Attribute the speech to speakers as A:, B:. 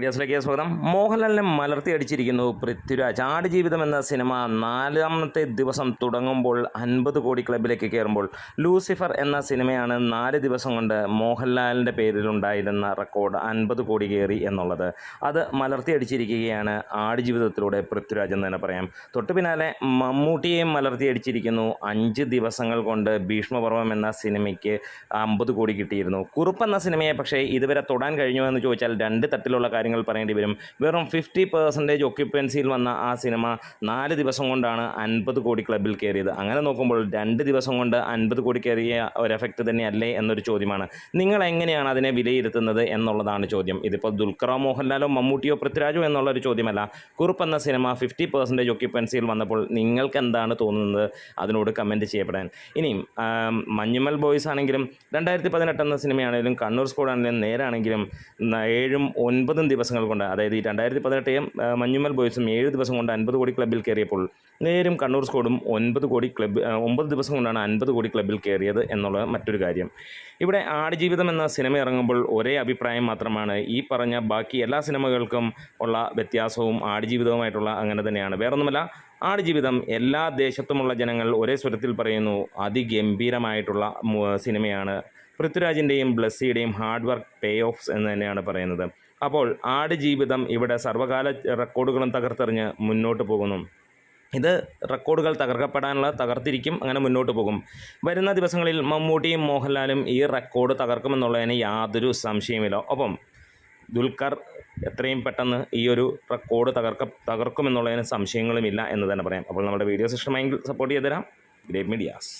A: വീഡിയോസിലേക്ക് സ്വാഗതം. മോഹൻലാലിനെ മലർത്തി അടിച്ചിരിക്കുന്നു പൃഥ്വിരാജ്. ആടുജീവിതം എന്ന സിനിമ നാലാമത്തെ ദിവസം തുടങ്ങുമ്പോൾ അൻപത് കോടി ക്ലബിലേക്ക് കയറുമ്പോൾ ലൂസിഫർ എന്ന സിനിമയാണ് നാല് ദിവസം കൊണ്ട് മോഹൻലാലിന്റെ പേരിലുണ്ടായിരുന്ന റെക്കോർഡ് അൻപത് കോടി കയറി എന്നുള്ളത്. അത് മലർത്തി അടിച്ചിരിക്കുകയാണ് ആടുജീവിതത്തിലൂടെ പൃഥ്വിരാജ് എന്ന് തന്നെ പറയാം. തൊട്ടു പിന്നാലെ മമ്മൂട്ടിയെയും മലർത്തി അടിച്ചിരിക്കുന്നു അഞ്ച് ദിവസങ്ങൾ കൊണ്ട് ഭീഷ്മപർവം എന്ന സിനിമയ്ക്ക് അമ്പത് കോടി കിട്ടിയിരുന്നു. കുറുപ്പ് എന്ന സിനിമയെ പക്ഷേ ഇതുവരെ തൊടാൻ കഴിഞ്ഞു എന്ന് ചോദിച്ചാൽ രണ്ട് തട്ടിലുള്ള കാര്യങ്ങൾ പറയേണ്ടി വരും. വെറും ഫിഫ്റ്റി പെർസെന്റേജ് ഒക്യുപ്പൻസിയിൽ വന്ന ആ സിനിമ നാല് ദിവസം കൊണ്ടാണ് അൻപത് കോടി ക്ലബിൽ കയറിയത്. അങ്ങനെ നോക്കുമ്പോൾ രണ്ട് ദിവസം കൊണ്ട് അൻപത് കോടി കയറിയ ഒരു എഫക്റ്റ് തന്നെയല്ലേ എന്നൊരു ചോദ്യമാണ്. നിങ്ങൾ എങ്ങനെയാണ് അതിനെ വിലയിരുത്തുന്നത് എന്നുള്ളതാണ് ചോദ്യം. ഇതിപ്പോൾ ദുൽഖറോ മോഹൻലാലോ മമ്മൂട്ടിയോ പൃഥ്വിരാജോ എന്നുള്ളൊരു ചോദ്യമല്ല. കുറുപ്പ് എന്ന സിനിമ ഫിഫ്റ്റി പെർസെന്റേജ് ഒക്യുപ്പൻസിയിൽ വന്നപ്പോൾ നിങ്ങൾക്ക് എന്താണ് തോന്നുന്നത്? അതിനോട് കമന്റ് ചെയ്യപ്പെടാൻ. ഇനിയും മഞ്ഞുമൽ ബോയ്സ് ആണെങ്കിലും രണ്ടായിരത്തി പതിനെട്ട് എന്ന സിനിമയാണെങ്കിലും കണ്ണൂർ സ്കോഡ് ആണെങ്കിലും നേരാണെങ്കിലും ഏഴും ഒൻപതും ദിവസങ്ങൾ കൊണ്ട് അതായത് ഈ രണ്ടായിരത്തി പതിനെട്ടെയും മഞ്ഞുമൽ ബോയ്സും ഏഴ് ദിവസം കൊണ്ട് അൻപത് കോടി ക്ലബ്ബിൽ കയറിയപ്പോൾ നേരും കണ്ണൂർ സ്കോഡും ഒൻപത് കോടി ക്ലബ് ആ, ഒമ്പത് ദിവസം കൊണ്ടാണ് അൻപത് കോടി ക്ലബ്ബിൽ കയറിയത് എന്നുള്ള മറ്റൊരു കാര്യം. ഇവിടെ ആടുജീവിതം എന്ന സിനിമ ഇറങ്ങുമ്പോൾ ഒരേ അഭിപ്രായം മാത്രമാണ്. ഈ പറഞ്ഞ ബാക്കി എല്ലാ സിനിമകൾക്കും ഉള്ള വ്യത്യാസവും ആടുജീവിതവുമായിട്ടുള്ള അങ്ങനെ തന്നെയാണ്. വേറൊന്നുമല്ല ആടുജീവിതം എല്ലാ ദേശത്തുമുള്ള ജനങ്ങൾ ഒരേ സ്വരത്തിൽ പറയുന്നു. അതിഗംഭീരമായിട്ടുള്ള സിനിമയാണ്. പൃഥ്വിരാജിന്റെയും ബ്ലസ്സിയുടെയും ഹാർഡ് വർക്ക് പേ ഓഫ്സ് എന്ന് തന്നെയാണ് പറയുന്നത്. അപ്പോൾ ആട് ജീവിതം ഇവിടെ സർവകാല റെക്കോർഡുകളും തകർത്തെറിഞ്ഞ് മുന്നോട്ട് പോകുന്നു. ഇത് റെക്കോർഡുകൾ തകർക്കപ്പെടാനുള്ള തകർത്തിരിക്കും അങ്ങനെ മുന്നോട്ട് പോകും. വരുന്ന ദിവസങ്ങളിൽ മമ്മൂട്ടിയും മോഹൻലാലും ഈ റെക്കോർഡ് തകർക്കുമെന്നുള്ളതിന് യാതൊരു സംശയമില്ല ഒപ്പം ദുൽഖർ എത്രയും പെട്ടെന്ന് ഈ ഒരു റെക്കോർഡ് തകർക്ക തകർക്കുമെന്നുള്ളതിന് സംശയങ്ങളുമില്ല എന്ന് തന്നെ പറയാം. അപ്പോൾ നമ്മുടെ വീഡിയോസ് ഇഷ്ടമായെങ്കിൽ സപ്പോർട്ട് ചെയ്ത് തരാം ഗ്രേറ്റ് മീഡിയാസ്.